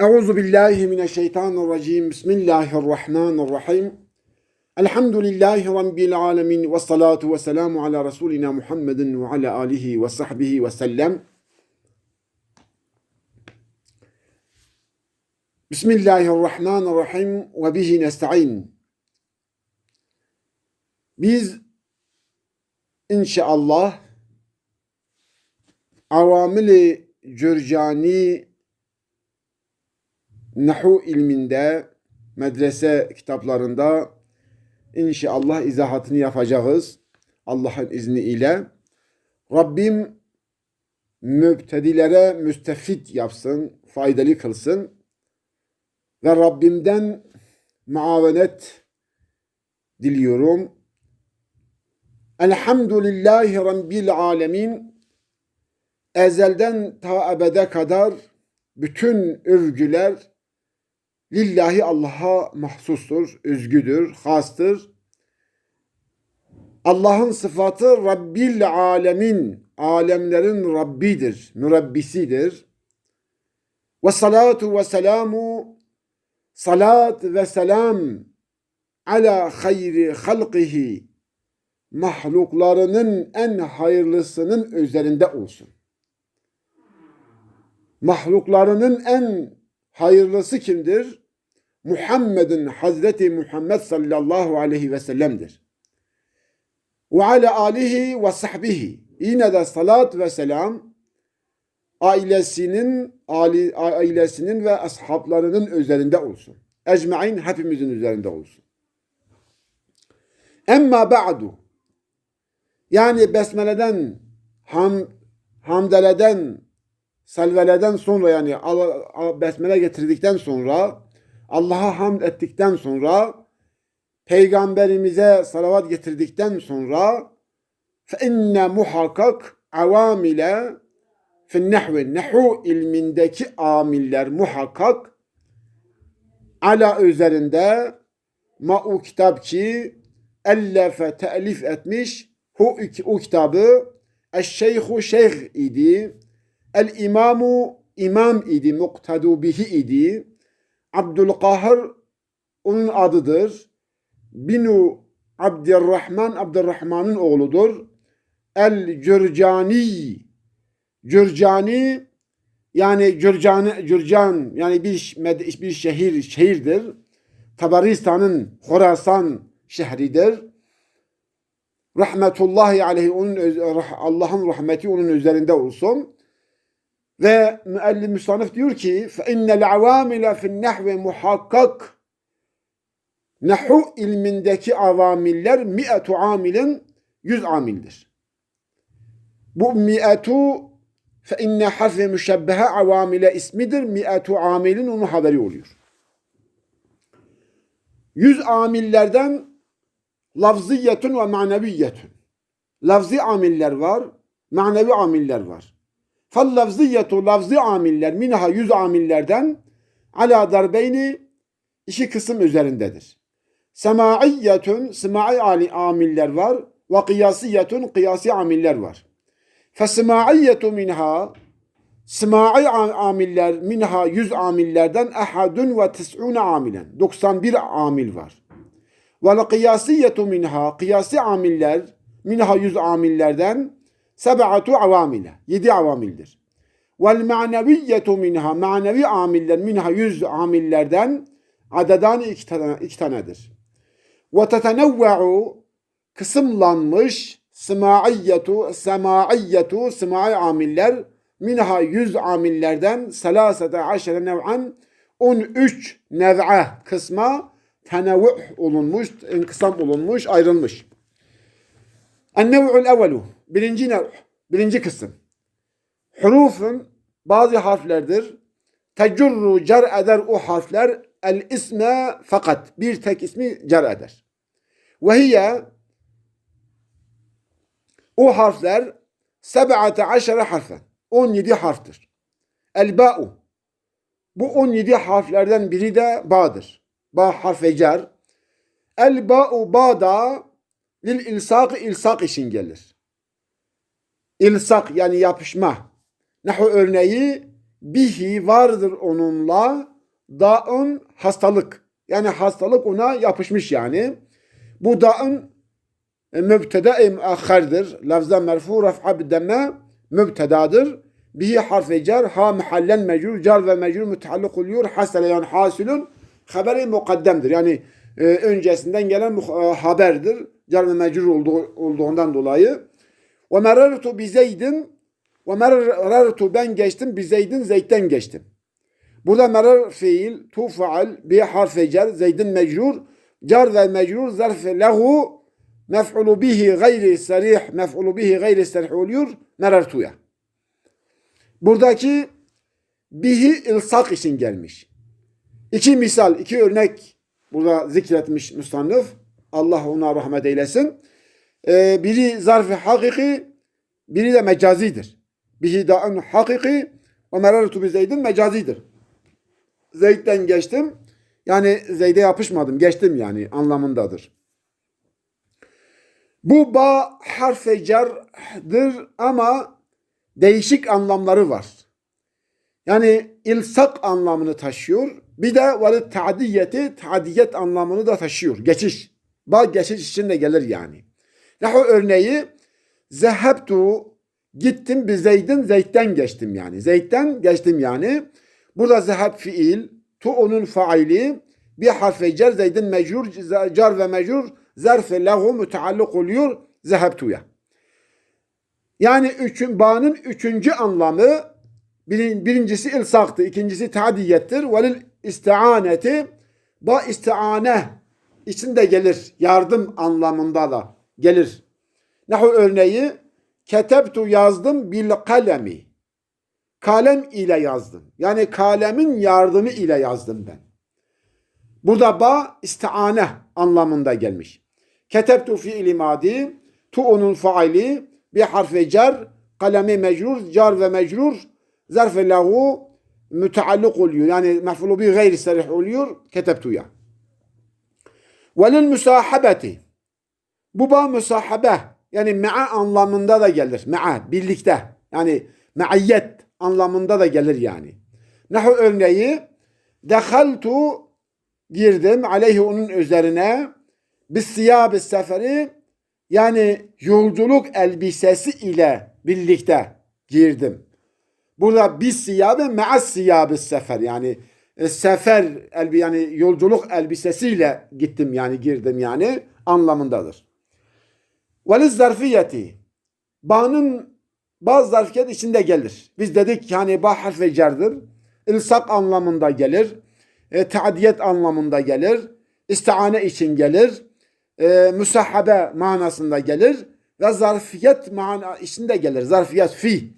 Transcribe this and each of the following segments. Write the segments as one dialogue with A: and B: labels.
A: Euzu billahi mineşşeytanirracim. Bismillahirrahmanirrahim. Elhamdülillahi rabbil alamin ve salatu ve selamu ala rasulina Muhammedin ve ala alihi ve sahbihi ve sellem. Bismillahirrahmanirrahim ve bihi nesta'in. Biz inşallah avamili cürcani Nahu ilminde, medrese kitaplarında inşallah izahatını yapacağız. Allah'ın izniyle. Rabbim mübtedilere müstefit yapsın, faydalı kılsın. Ve Rabbimden muavenet diliyorum. Elhamdülillahi Rabbil alemin. Ezelden ta ebede kadar bütün övgüler lillahi Allah'a mahsustur, özgüdür, hastır. Allah'ın sıfatı Rabbil alemin, alemlerin Rabbidir, mürebbisidir. Ve salatu ve selamu, salat ve selam ala hayri halqihi, mahluklarının en hayırlısının üzerinde olsun. Mahluklarının en hayırlısı kimdir? Muhammed'in Hazreti Muhammed sallallahu aleyhi ve sellem'dir. Ve ala alihi ve sahbihi. Yine de salat ve selam ailesinin, ailesinin ve ashablarının üzerinde olsun. Ecmain hepimizin üzerinde olsun. Emma ba'du yani besmeleden, ham, hamdeleden, salveleden sonra yani besmele getirdikten sonra Allah'a hamd ettikten sonra peygamberimize salavat getirdikten sonra inne muhakkak avamile fi nehvi nehu ilmindeki amiller muhakkak ala üzerinde ma o kitap ki ellefe telif etmiş hu o kitabı eşşeyhu şeyh idi El imamu imam idi, muktadu bihi idi. Abdülkahir onun adıdır. Binu Abdurrahman, Abdurrahman'ın oğludur. El Cürcani, Cürcani yani Cürcani, Cürcan yani bir, bir şehir, şehirdir. Tabaristan'ın Horasan şehridir. Rahmetullahi aleyhi onun Allah'ın rahmeti onun üzerinde olsun. Ve müellim müstanif diyor ki فَاِنَّ الْعَوَامِلَ فِي النَّحْوِ muhakkak Nahu ilmindeki avamiller mi'etu amilin yüz amildir. Bu mi'etu fe inne harfi müşebbehe avamile ismidir. Mi'etu amilin onun haberi oluyor. Yüz amillerden lafziyetun ve maneviyetun. Lafzi amiller var, manevi amiller var. Fallafziyetu lafzi amiller minha yüz amillerden ala darbeyni iki kısım üzerindedir. Semaiyyetun semai amiller var ve kıyasiyetun kıyasi amiller var. Fesemaiyetu minha semai amiller minha yüz amillerden ehadun ve tis'une amilen 91 amil var. Ve kıyasiyetu minha kıyasi amiller minha yüz amillerden seb'atu avamile. Yedi avamildir. Vel ma'neviyyetu minha. Manevi amiller minha yüz amillerden adedan iki, tane, iki tanedir. Ve tetenevve'u kısımlanmış semaiyyetu semaiyyetu semai amiller minha yüz amillerden selasete aşere nev'an 13 nev'e kısma tenevvü olunmuş, inkısam olunmuş, ayrılmış. En-nev'ul evvelu birinci nev, birinci kısım. Hurufun bazı harflerdir. Tecurru cer eder o harfler el isme fakat bir tek ismi cer eder. Ve hiye o harfler seb'ate aşere harfen. 17 harftir. El ba'u bu 17 harflerden biri de ba'dır. Ba harfe cer. El ba'u ba'da lil ilsak ilsak için gelir. İlsak yani yapışma. Nahu örneği bihi vardır onunla daun hastalık. Yani hastalık ona yapışmış yani. Bu daun e, mübteda-i. Lafza merfu raf'a bidemme mübtedadır. Bihi harf cer ha mahallen mecrur car ve mecrur müteallik oluyor. Hasele yani hasilun haberi mukaddemdir. Yani e, öncesinden gelen e, haberdir. Car ve mecrur olduğu, olduğundan dolayı. Ve merartu bi zeydin ve merartu ben geçtim bi zeydin zeytten geçtim. Burada merar fiil tu faal bi harfi cer zeydin mecrur car ve mecrur zarf lehu mef'ulu bihi gayri sarih mef'ulu bihi gayri sarih oluyor merartuya. Buradaki bihi ilsak için gelmiş. İki misal, iki örnek burada zikretmiş müstannıf. Allah ona rahmet eylesin. Ee, biri zarf-ı hakiki, biri de mecazidir. Bihi da'un hakiki ve merartu bi zeydin mecazidir. Zeyd'den geçtim. Yani Zeyd'e yapışmadım. Geçtim yani anlamındadır. Bu ba harfe cerdir ama değişik anlamları var. Yani ilsak anlamını taşıyor. Bir de valit ta'diyeti, ta'diyet anlamını da taşıyor. Geçiş. Ba geçiş için de gelir yani. Nahu örneği zehebtu gittim bir Zeyd'in Zeyd'den geçtim yani. Zeyd'den geçtim yani. Burada zehab fiil, tu onun faili, bir harfe cer Zeyd'in mecrur, car ve mecrur zarf-ı lehu müteallik oluyor zehebtuya. Yani üçün, bağının üçüncü anlamı birin, birincisi ilsaktı, ikincisi tadiyettir. Velil istianeti ba istiane içinde gelir. Yardım anlamında da gelir. Nahu örneği ketebtu yazdım bil kalemi. Kalem ile yazdım. Yani kalemin yardımı ile yazdım ben. Burada ba istiane anlamında gelmiş. Ketebtu fiili madi, tu onun faili, bir harfi cer, kalemi mecrur, car ve mecrur, zarf-ı lahu müteallik oluyor. Yani mef'ulu bi gayri sarih oluyor. Ketebtuya. Velil müsahabeti. Bu ba müsahabe. Yani me'a anlamında da gelir. Me'a, birlikte. Yani me'ayyet anlamında da gelir yani. Nahu örneği dehaltu girdim aleyhi onun üzerine bis siyabı seferi yani yolculuk elbisesi ile birlikte girdim. Burada bis siyabı me'as siyabı sefer yani e, sefer elbi yani yolculuk elbisesiyle gittim yani girdim yani anlamındadır. Veliz zarfiyeti bağının bazı zarfiyet içinde gelir. Biz dedik yani ba harfi cerdir. İlsak anlamında gelir. E, taadiyet anlamında gelir. İstiane için gelir. E, müsahabe manasında gelir. Ve zarfiyet mana içinde gelir. Zarfiyet fi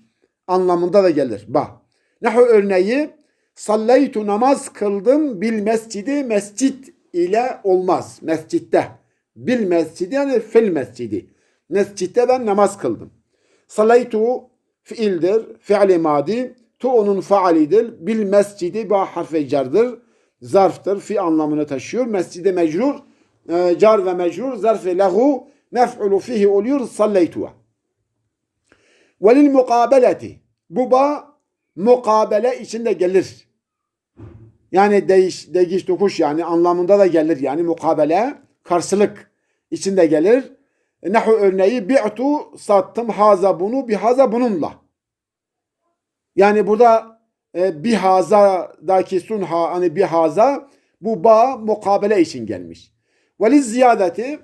A: anlamında da gelir. Ba. Nahu örneği sallaytu namaz kıldım bil mescidi mescit ile olmaz. Mescitte. Bil mescidi yani fil mescidi. Mescitte ben namaz kıldım. Salaytu fiildir, fiili madi. Tu onun faalidir. Bil mescidi ba harfi cerdir. Zarftır, fi anlamını taşıyor. Mescide mecrur, e, car ve mecrur, zarf-ı lehu, mef'ulu fihi oluyor, sallaytuha. Velil mukabeleti. Bu ba mukabele içinde gelir. Yani değiş, değiş tokuş yani anlamında da gelir. Yani mukabele, karşılık içinde gelir. Nahu örneği bi'tu sattım haza bunu bihaza bununla. Yani burada e, bihaza'daki sunha hani bihaza bu ba mukabele için gelmiş. Veliz ziyadeti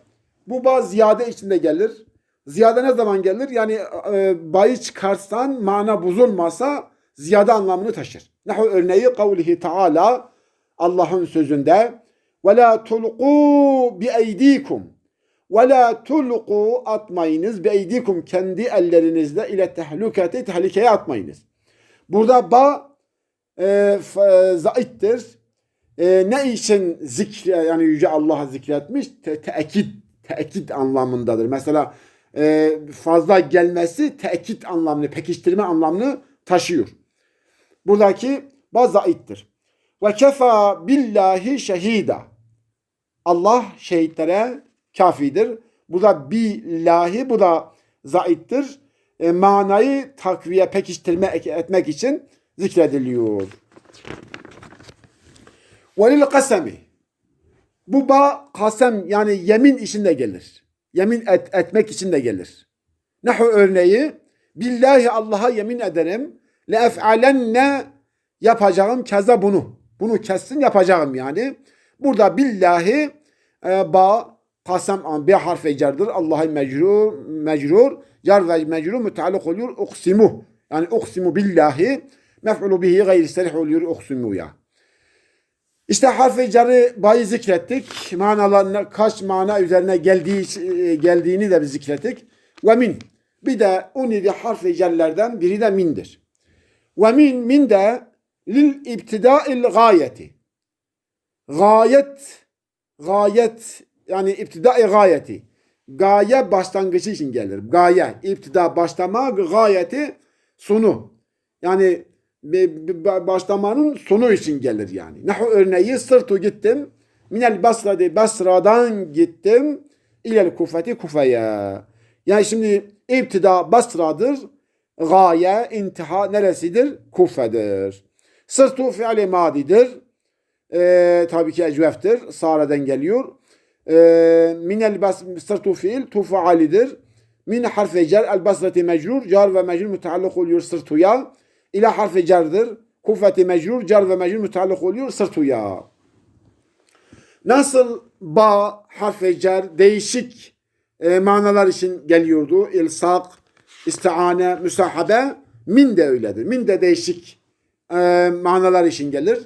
A: bu ba ziyade içinde gelir. Ziyade ne zaman gelir? Yani e, bayı çıkarsan mana bozulmasa ziyade anlamını taşır. Nahu örneği kavlihi taala Allah'ın sözünde ve la tulqu bi eydikum ve la tulqu atmayınız bi eydikum kendi ellerinizle ile tehluketi tehlikeye atmayınız. Burada ba e, f- zaittir. E, ne için zikre yani yüce Allah'a zikretmiş? Te, teekid, teekid anlamındadır. Mesela e, fazla gelmesi teekid anlamını, pekiştirme anlamını taşıyor. Buradaki ba zaittir. Ve kefa billahi şehida. Allah şehitlere kafidir. Bu da billahi, bu da zaittir. E, manayı takviye, pekiştirme etmek için zikrediliyor. Velil kasemi. Bu ba kasem yani yemin içinde gelir. Yemin et, etmek için de gelir. Nahu örneği billahi Allah'a yemin ederim le ef'alenne yapacağım keza bunu. Bunu kessin yapacağım yani. Burada billahi e, ba kasem an bir harf cerdir. Allah'a mecrur mecrur car ve mecrur müteallik oluyor uksimu. Yani uksimu billahi mef'ulu bihi gayri serih oluyor uksimu ya. İşte harf-i carı bayı zikrettik. Manalarına kaç mana üzerine geldiği geldiğini de biz zikrettik. Ve min. Bir de on yedi harf-i cerlerden biri de mindir. Ve min min de lil ibtida'il gayeti. Gayet gayet yani ibtidai gayeti. Gaye başlangıcı için gelir. Gaye, iptida başlama, gayeti sonu. Yani başlamanın sonu için gelir yani. Nahu örneği sırtu gittim. Minel Basra'da Basra'dan gittim. İlel Kufeti Kufe'ye. Yani şimdi iptida Basra'dır. Gaye, intiha neresidir? Kufe'dir. Sırtu fiili madidir. Ee, tabii ki ecveftir. Sara'dan geliyor. Ee, minel bas sırtu fiil tufaalidir. Min harfi cer el basrati mecrur. Car ve mecrur müteallik oluyor sırtuya. İla harfi cerdir. Kuvveti mecrur, cer ve mecrur müteallik oluyor sırtuya. Nasıl ba harfi cer değişik e, manalar için geliyordu. İlsak, istiane, müsahabe. Min de öyledir. Min de değişik e, manalar için gelir.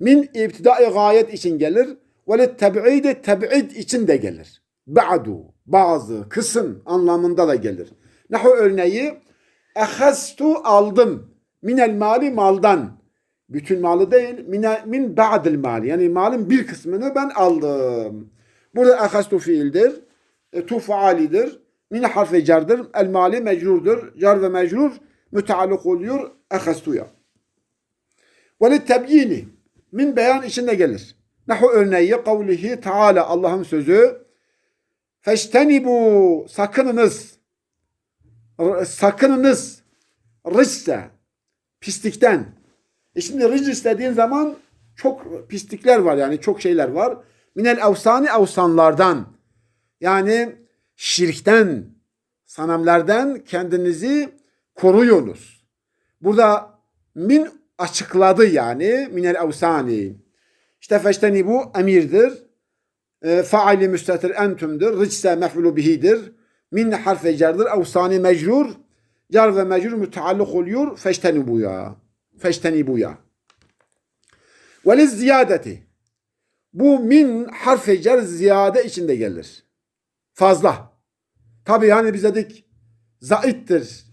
A: Min ibtidai gayet için gelir. Ve teb'ide teb'id için de gelir. Ba'du, bazı, kısım anlamında da gelir. Nahu örneği ehaztu aldım. Minel mali maldan. Bütün malı değil. Mine, min ba'dil mali. Yani malın bir kısmını ben aldım. Burada ehastu fiildir. E, tu faalidir. Min harfi cardır. El mali mecrurdur. Car ve mecrur müteallik oluyor ehastuya. Ve li tebyini. Min beyan içinde gelir. Nahu örneği kavlihi Teala Allah'ın sözü Feştenibu sakınınız sakınınız risse pislikten. E şimdi ricis dediğin zaman çok pislikler var yani çok şeyler var. Minel evsani evsanlardan yani şirkten, sanamlardan kendinizi koruyunuz. Burada min açıkladı yani minel evsani. İşte feşteni bu emirdir. E, faali müstetir entümdür. Ricse mef'ulu bihidir. Min harfe cerdir. Evsani mecrur. Car ve mecrur müteallik oluyor. Feşteni bu ya. Feşteni bu ya. Ve ziyadeti. Bu min harfe cer ziyade içinde gelir. Fazla. Tabi hani biz dedik zaittir.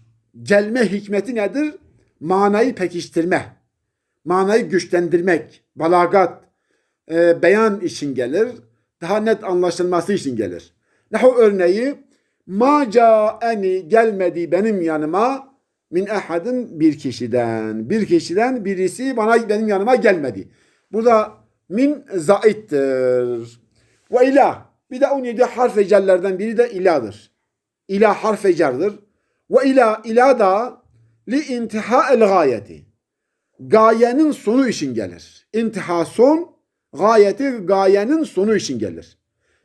A: Gelme hikmeti nedir? Manayı pekiştirme. Manayı güçlendirmek. Balagat. E, beyan için gelir. Daha net anlaşılması için gelir. Nahu örneği Ma ca'eni gelmedi benim yanıma min ehadin bir kişiden. Bir kişiden birisi bana benim yanıma gelmedi. Burada min zaittir. Ve ilah. Bir de 17 harf ecellerden biri de iladır. İlah harf ecerdir. Ve ilah ilah da li intiha el gayeti. Gayenin sonu için gelir. İntiha son, gayeti gayenin sonu için gelir.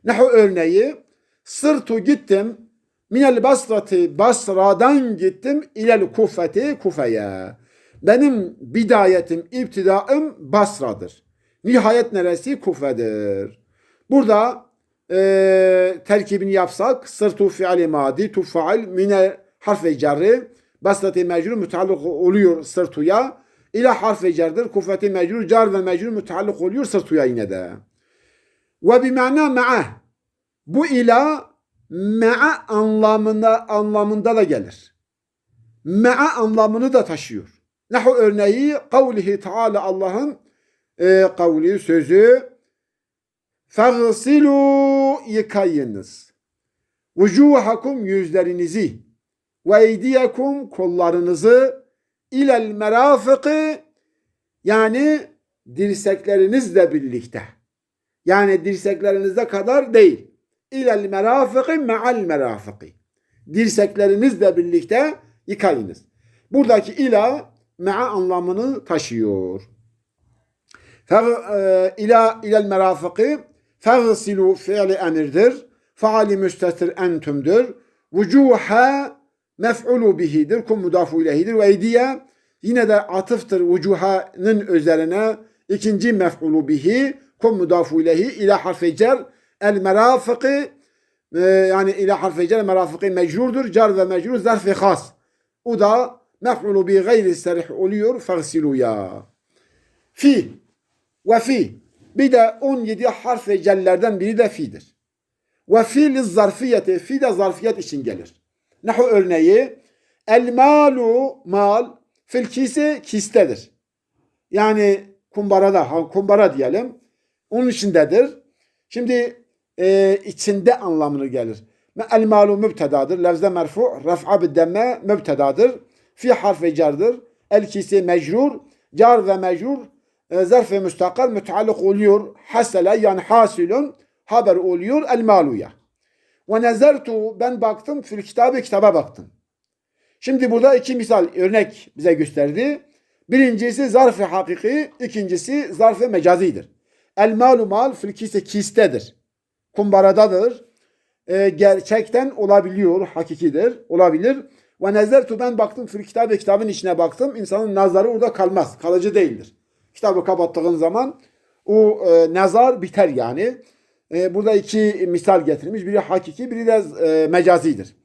A: Nahu örneği sırtu gittim Minel Basrati Basra'dan gittim ilel Kufeti Kufe'ye. Benim bidayetim, iptidaım Basra'dır. Nihayet neresi? Kufe'dir. Burada e, terkibini yapsak sırtu fiili madi tu faal mine harf cerri basrati mecrur müteallik oluyor sırtuya ila harf cerdir kufeti mecrur car ve mecrur müteallik oluyor sırtuya yine de ve bi mana ma'a bu ila me'a anlamında anlamında da gelir. Me'a anlamını da taşıyor. Nahu örneği kavlihi Teala Allah'ın e, kavli sözü Fagsilu yıkayınız. Vucuhakum yüzlerinizi ve eydiyekum kollarınızı ilel merafıkı yani dirseklerinizle birlikte. Yani dirseklerinize kadar değil ilel merafiki me'al merafiki. Dirseklerinizle birlikte yıkayınız. Buradaki ila ma'a anlamını taşıyor. E, ila ilel merafiki fagsilu fiili emirdir. Faali müstetir entümdür. Vucuha mef'ulu bihidir. Kum mudafu ilehidir. Ve eydiye yine de atıftır vucuhanın üzerine ikinci mef'ulu bihi kum mudafu ilehi ila harfi cer el merafiki e, yani ila harfi cer merafiki mecrurdur. Car ve mecrur zarf-ı khas. O da mef'ulu bi gayri serih oluyor. Fagsilu ya. Fi ve fi. Bir de 17 harf ve cellerden biri de fi'dir. Ve fi zarfiyeti. Fi de zarfiyet için gelir. Nahu örneği el malu mal fil kisi kistedir. Yani kumbarada, kumbara diyelim. Onun içindedir. Şimdi e, içinde anlamını gelir. El malu mübtedadır. Levze merfu, ref'a biddemme mübtedadır. Fi harfi cardır. El kisi mecrur. Car ve mecrur e, zarf-ı müstakar müteallık oluyor. Hasele yani hasilun haber oluyor el maluya. Ve nezertu ben baktım fil kitabı kitaba baktım. Şimdi burada iki misal örnek bize gösterdi. Birincisi zarf-ı hakiki, ikincisi zarf-ı mecazidir. El malu mal fil kise kistedir. Kumbaradadır. E, gerçekten olabiliyor, hakikidir, olabilir. Ve nezertu ben baktım fil kitabı kitabın içine baktım. İnsanın nazarı orada kalmaz, kalıcı değildir. Kitabı kapattığın zaman o e, nazar biter yani. E, burada iki misal getirmiş. Biri hakiki, biri de e, mecazidir.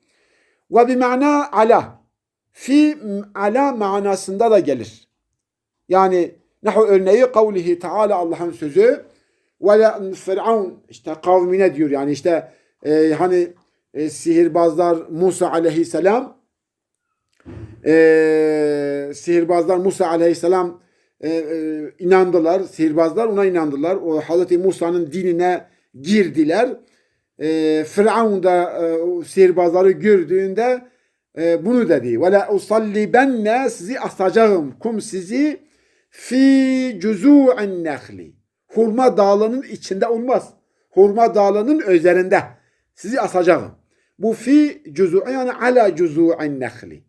A: Ve bir mana ala. Fi ala manasında da gelir. Yani nahu örneği kavlihi Teala Allah'ın sözü ve Firavun işte kavmine diyor yani işte e, hani e, sihirbazlar Musa aleyhisselam e, sihirbazlar Musa aleyhisselam e, e, inandılar. Sihirbazlar ona inandılar. O Hazreti Musa'nın dinine girdiler. E, Firavun da e, sihirbazları gördüğünde e, bunu dedi. Ve la usallibenne sizi asacağım. Kum sizi fi cuzu'en nehli. Hurma dağlarının içinde olmaz. Hurma dağlarının üzerinde. Sizi asacağım. Bu fi cuzu yani ala cuzu'en nehli.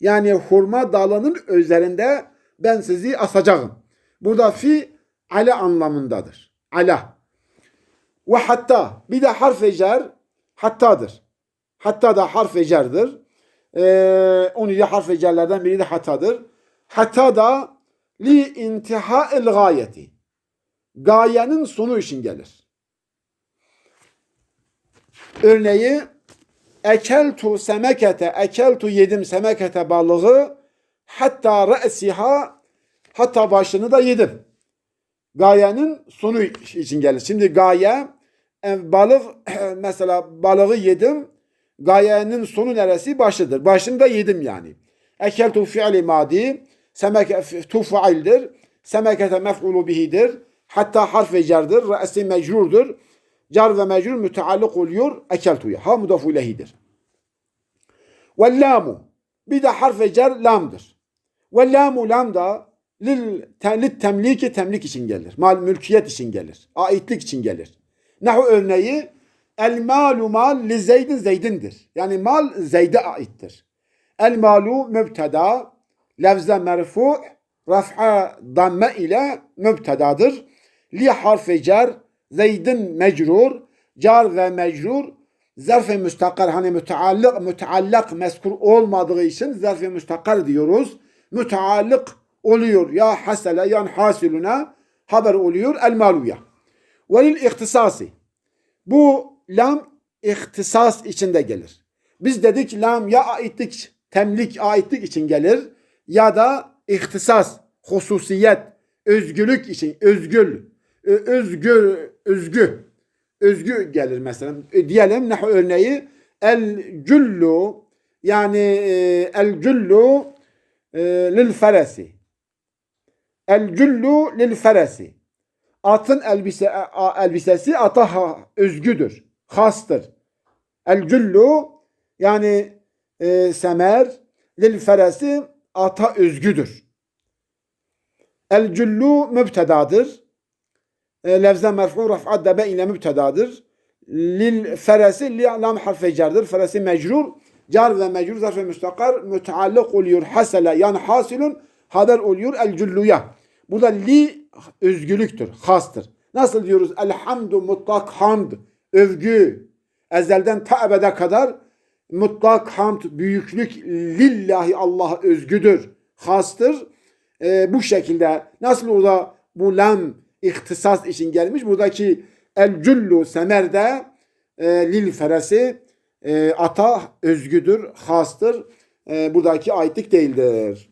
A: Yani hurma dağlarının üzerinde ben sizi asacağım. Burada fi ala anlamındadır. Ala. Ve hatta bir de harf cer hattadır. Hatta da harf cerdir. Ee, 17 harf cerlerden biri de hattadır. Hatta da li intihail gayeti. Gayenin sonu için gelir. Örneği ekeltu semekete ekeltu yedim semekete balığı hatta re'siha hatta başını da yedim. Gayenin sonu için gelir. Şimdi gaye balık mesela balığı yedim. Gayenin sonu neresi? Başıdır. Başını da yedim yani. Ekeltu fi'li madi. Semeke tu faildir. Semekete mef'ulu bihidir. Hatta harf ve cerdir. Re'si mecrurdur. Car ve mecrur müteallık oluyor. Ekeltu'ya. Ha mudafu ilehidir. Ve. Bir de harf ve cer lamdır. Ve lamu lam da lil temliki temlik için gelir. Mal mülkiyet için gelir. Aitlik için gelir. Nahu örneği el malu mal li zeydin zeydindir. Yani mal zeyde aittir. El malu mübteda levze merfu raf'a damme ile mübtedadır. Li harfi cer zeydin mecrur car ve mecrur zarf-ı müstakar hani müteallık müteallak meskur olmadığı için zarf-ı müstakar diyoruz. Müteallık oluyor ya hasele yan hasiluna haber oluyor el maluya. Velil ihtisası. Bu lam ihtisas içinde gelir. Biz dedik lam ya aitlik, temlik, aitlik için gelir ya da ihtisas, hususiyet, özgürlük için, özgül, özgür, özgü, özgü gelir mesela. E, diyelim ne örneği el cüllu yani e, el cüllu e, lil feresi. El cüllu lil feresi. Atın elbise, elbisesi ata özgüdür, hastır. El cüllu yani e, semer lil feresi ata özgüdür. El cüllu mübtedadır. E, levze merfu raf'at debe ile mübtedadır. Lil feresi li lam harfe cerdir. Feresi mecrur. Car ve mecrur zarf-ı müstakar müteallık oluyor. Hasele yani hasilun haber oluyor el cülluya. Burada li özgürlüktür, hastır. Nasıl diyoruz? Elhamdu mutlak hamd, övgü. Ezelden ta ebede kadar mutlak hamd, büyüklük lillahi Allah'a özgüdür, hastır. Ee, bu şekilde nasıl orada bu lam ihtisas için gelmiş. Buradaki el cüllu semerde e, lil feresi e, ata özgüdür, hastır. E, buradaki aitlik değildir.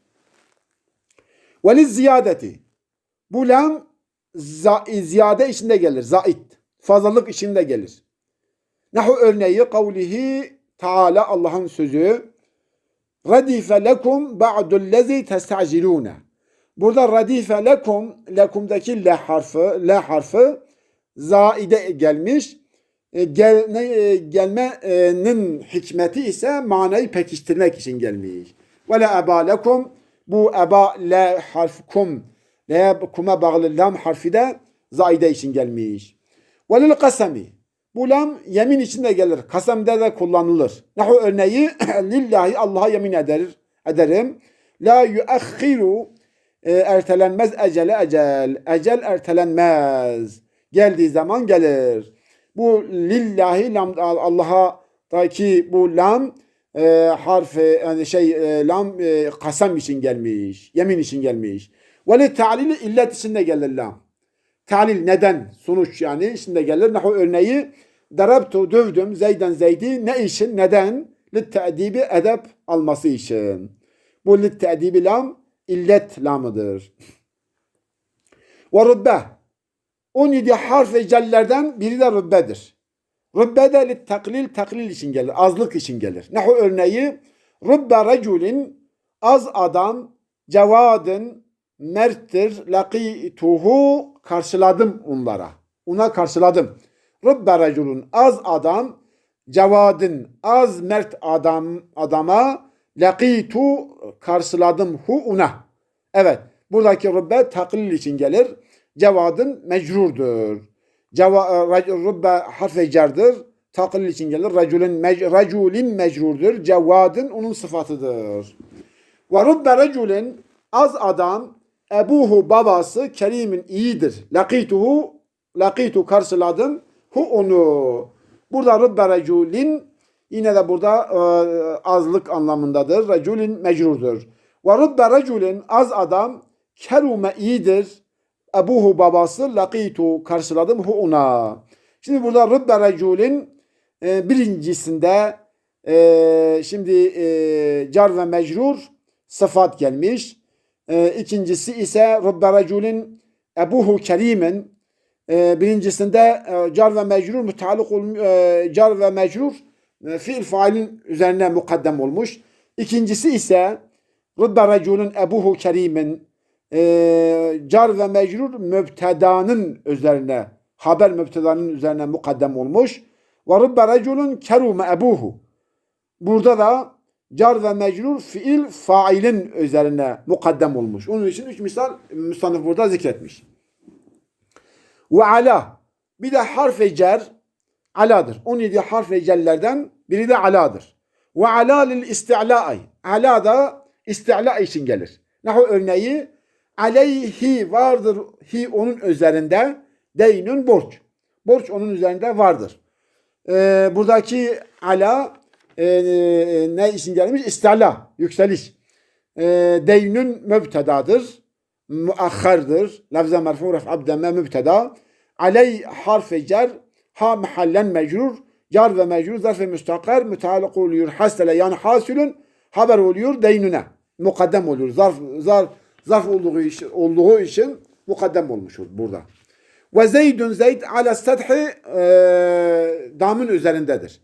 A: Ve ziyadeti. Bu lam ziyade içinde gelir. Zait. Fazlalık içinde gelir. Nahu örneği kavlihi Teala Allah'ın sözü Radife lekum ba'dullezi testacilune. Burada radife lekum lekumdaki le harfi le harfi zaide gelmiş. E, gel, ne, e, gelmenin hikmeti ise manayı pekiştirmek için gelmiş. Ve la eba bu eba le harf kum le kuma bağlı lam harfi de zaide için gelmiş. Ve lil bu lam yemin içinde gelir. Kasemde de kullanılır. Nahu örneği lillahi Allah'a yemin eder, ederim. La yuakhiru e, ertelenmez ecele ecel. Ecel ertelenmez. Geldiği zaman gelir. Bu lillahi lam Allah'a taki bu lam e, harfi yani şey e, lam e, kasem için gelmiş. Yemin için gelmiş. Ve li ta'lili illet içinde gelir lam. Talil neden? Sonuç yani içinde gelir. Nahu örneği darabtu dövdüm zeyden zeydi ne için? Neden? Lit te'dibi edep alması için. Bu lit te'dibi lam illet lamıdır. Ve rübbe 17 harf ve cellerden biri de rübbedir. Rübbe de lit taklil taklil için gelir. Azlık için gelir. Nahu örneği rübbe reculin az adam cevadın merttir lakituhu karşıladım onlara. Ona karşıladım. Rübbe reculun az adam cevadın az mert adam adama lakitu karşıladım hu ona. Evet buradaki rübbe taklil için gelir. Cevadın mecrurdur. Ceva, rübbe harf cerdir. Taklil için gelir. Raculin, mec, raculin mecrurdur. Cevadın onun sıfatıdır. Ve rübbe reculin az adam ebuhu babası kerimin iyidir. Lakituhu lakitu karşıladım hu onu. Burada rübbe reculin yine de burada e, azlık anlamındadır. Reculin mecrurdur. Ve rübbe reculin az adam kerume iyidir. Ebuhu babası lakitu karşıladım hu ona. Şimdi burada rübbe reculin e, birincisinde e, şimdi e, car ve mecrur sıfat gelmiş. E, ikincisi ise rübbe reculin ebuhu kerimin e, birincisinde e, car ve mecrur ol, e, car ve mecrur e, fiil failin üzerine mukaddem olmuş. İkincisi ise rübbe reculin ebuhu kerimin e, car ve mecrur mübtedanın üzerine haber mübtedanın üzerine mukaddem olmuş. Ve rübbe reculun kerume ebuhu. Burada da car ve mecrur fiil failin üzerine mukaddem olmuş. Onun için üç misal müstannif burada zikretmiş. Ve ala. Bir de harf-i cer aladır. 17 harf-i cerlerden biri de aladır. Ve ala lil isti'la'ay. Ala da isti'la için gelir. Nahu örneği aleyhi vardır hi onun üzerinde deynün borç. Borç onun üzerinde vardır. Ee, buradaki ala e, ne için gelmiş? İstila, yükseliş. E, deynün mübtedadır. Muakhardır. Lafza merfu ref demme mübteda. Aley harfi cer. Ha mahallen mecrur. Car ve mecrur zarf-ı müstakar müteallık oluyor. Hasele yani hasülün haber oluyor deynüne. Mukaddem oluyor. Zarf, zarf, zarf olduğu için, olduğu için mukaddem olmuştur burada. Ve zeydun zeyd ala seth'i e, damın üzerindedir.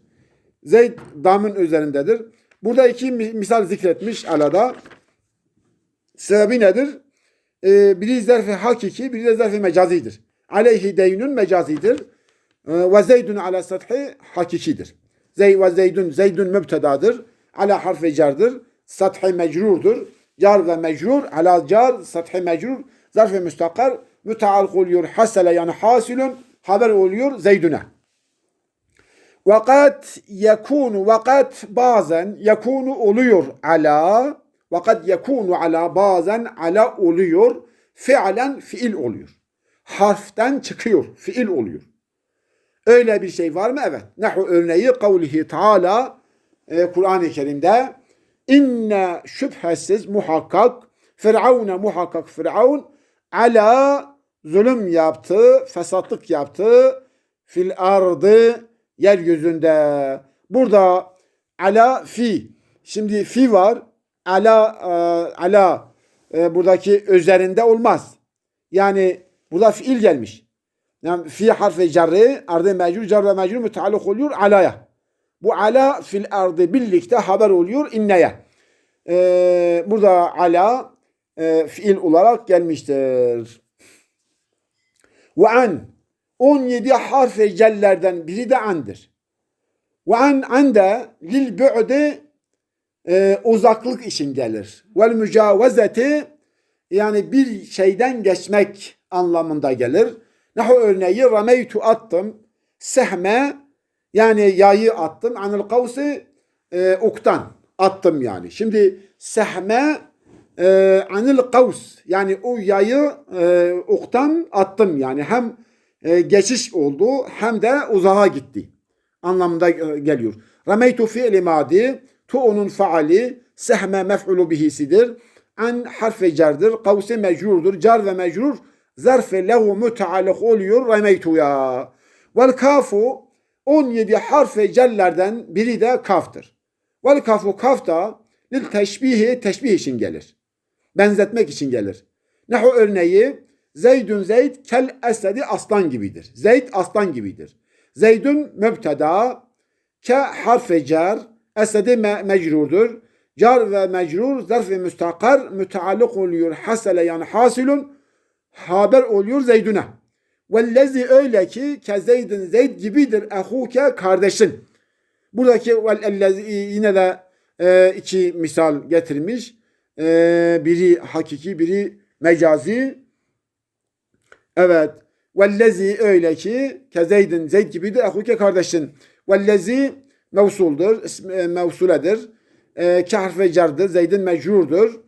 A: Zeyd damın üzerindedir. Burada iki misal zikretmiş alada. Sebebi nedir? Ee, biri zarf-ı hakiki, biri de zarf-ı mecazidir. Aleyhi deynün mecazidir. Ee, ve zeydun ala seth'i hakikidir. Zey ve zeydun, zeydun mübtedadır. Ala harfi cardır. Seth'i mecrurdur. Car ve mecrur, ala car, seth'i mecrur. Zarf-ı müstakar, müteallık oluyor. Hasele yani hasilun, haber oluyor zeydüne. Vakat yekunu vakat bazen yekunu oluyor ala ve kad yekunu ala bazen ala oluyor. Fiilen fiil oluyor. Harften çıkıyor. Fiil oluyor. Öyle bir şey var mı? Evet. Nahu örneği kavlihi taala e, Kur'an-ı Kerim'de inne şüphesiz muhakkak Firavun'a muhakkak Firavun ala zulüm yaptı, fesatlık yaptı fil ardı yeryüzünde. Burada ala fi. Şimdi fi var. Ala e, ala e, buradaki üzerinde olmaz. Yani burada fiil gelmiş. Yani fi harfi cerri ardı mecrur cer ve mecrur müteallık oluyor alaya. Bu ala fil ardı birlikte haber oluyor inneye. Ee, burada ala e, fiil olarak gelmiştir. Ve an 17 harf cellerden biri de andır. Ve an ande lil bu'di e, uzaklık için gelir. Vel mücavezeti yani bir şeyden geçmek anlamında gelir. Nahu örneği rameytu attım. Sehme yani yayı attım. Anil kavsi e, uktan attım yani. Şimdi sehme e, anil kavs yani o yayı e, uktan attım yani. Hem e, geçiş oldu hem de uzağa gitti anlamında e, geliyor. Rameytu fiili madi tu onun faali sehme mef'ulu bihisidir. An harfe cerdir. Kavsi mecrurdur. Car ve mecrur zarfe lehu müteallık oluyor rameytuya. Vel kafu 17 harfe cellerden biri de kaftır. Vel kafu kafta lil teşbihi teşbih için gelir. Benzetmek için gelir. Nehu örneği Zeydün Zeyd kel esedi aslan gibidir. Zeyd aslan gibidir. Zeydün mübteda ke harfe cer esedi me mecrurdur. Car ve mecrur zarf ve müstakar müteallık oluyor. Hasele yani hasilun haber oluyor Zeydun'a. Vellezi öyle ki ke Zeydin Zeyd gibidir ehuke kardeşin. Buradaki vellezi yine de e, iki misal getirmiş. E, biri hakiki biri mecazi. Evet. Vellezi öyle ki ke Zeydin Zeyd gibidir ehuke kardeşin. Vellezi mevsuldur, e, mevsuledir. E, ke harfe cerdir, Zeydin mecrurdur.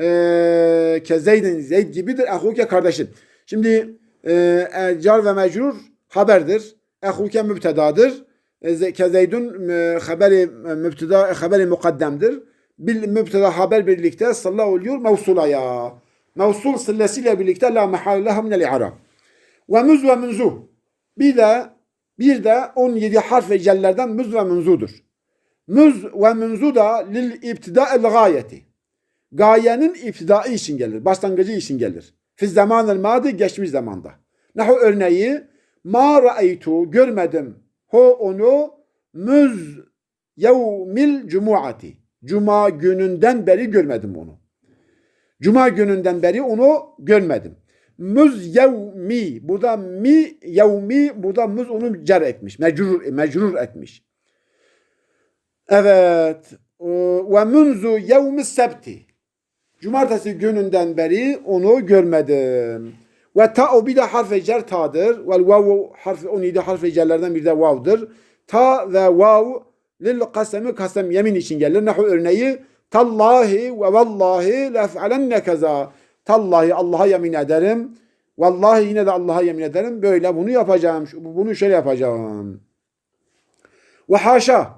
A: E, ke Zeydin Zeyd gibidir ehuke kardeşin. Şimdi e, e, car ve mecrur haberdir. Ehuke mübtedadır. E, ke Zeydun e, haberi mübteda haberi mukaddemdir. Bil mübteda haber birlikte salla oluyor mevsulaya. Mevsul sillesiyle birlikte la mehal leha minel i'rab. Ve müz ve münzu. Bir de bir de 17 harf ve cellerden müz ve münzudur. Müz ve münzu da lil ibtida'il gayeti. Gayenin iptidai için gelir. Başlangıcı için gelir. Fi zamanil madi geçmiş zamanda. Nahu örneği ma ra'aytu görmedim. Ho onu müz yevmil cumuati. Cuma gününden beri görmedim onu. Cuma gününden beri onu görmedim. Müz yevmi. Burada mi yevmi. Burada müz onu cer etmiş. Mecrur, mecrur etmiş. Evet. Ve munzu yevmi sebti. Cumartesi gününden beri onu görmedim. Ve ta'u bir de harf cer ta'dır. Vel vavu harfi 17 harf cerlerden bir de vav'dır. Ta ve vav lil kasemi kasem yemin için gelir. Nahu örneği tallahi ve vallahi lef'alenne keza. Tallahi Allah'a yemin ederim. Vallahi yine de Allah'a yemin ederim. Böyle bunu yapacağım. Bunu şöyle yapacağım. Ve haşa.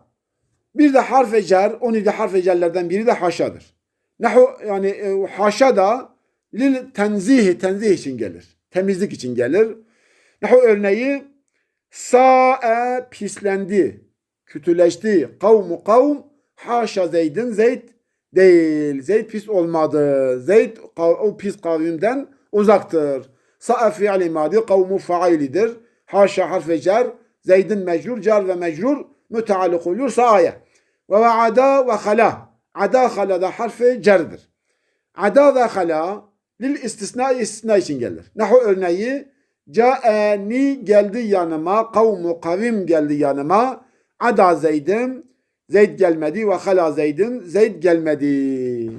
A: Bir de harf cer, 17 harf cerlerden biri de haşadır. Nahu yani e, haşa da lil tenzihi, tenzih için gelir. Temizlik için gelir. Nahu örneği sa'e pislendi, kötüleşti. Kavmu kavm haşa Zeydin Zeyd değil. Zeyd pis olmadı. Zeyd o pis kavimden uzaktır. Sa'a fi'li madi kavmu failidir. Haşa harf cer, Zeydin mecrur, car ve mecrur müteallık oluyor sa'aya. Ve ada ve hala. Ada hala da harfi cerdir. Ada ve hala lil istisna istisna için gelir. Nahu örneği Ca'eni geldi yanıma, kavmu kavim geldi yanıma. Ada Zeyd'im, Zeyd gelmedi ve hala Zeyd'in, Zeyd gelmedi.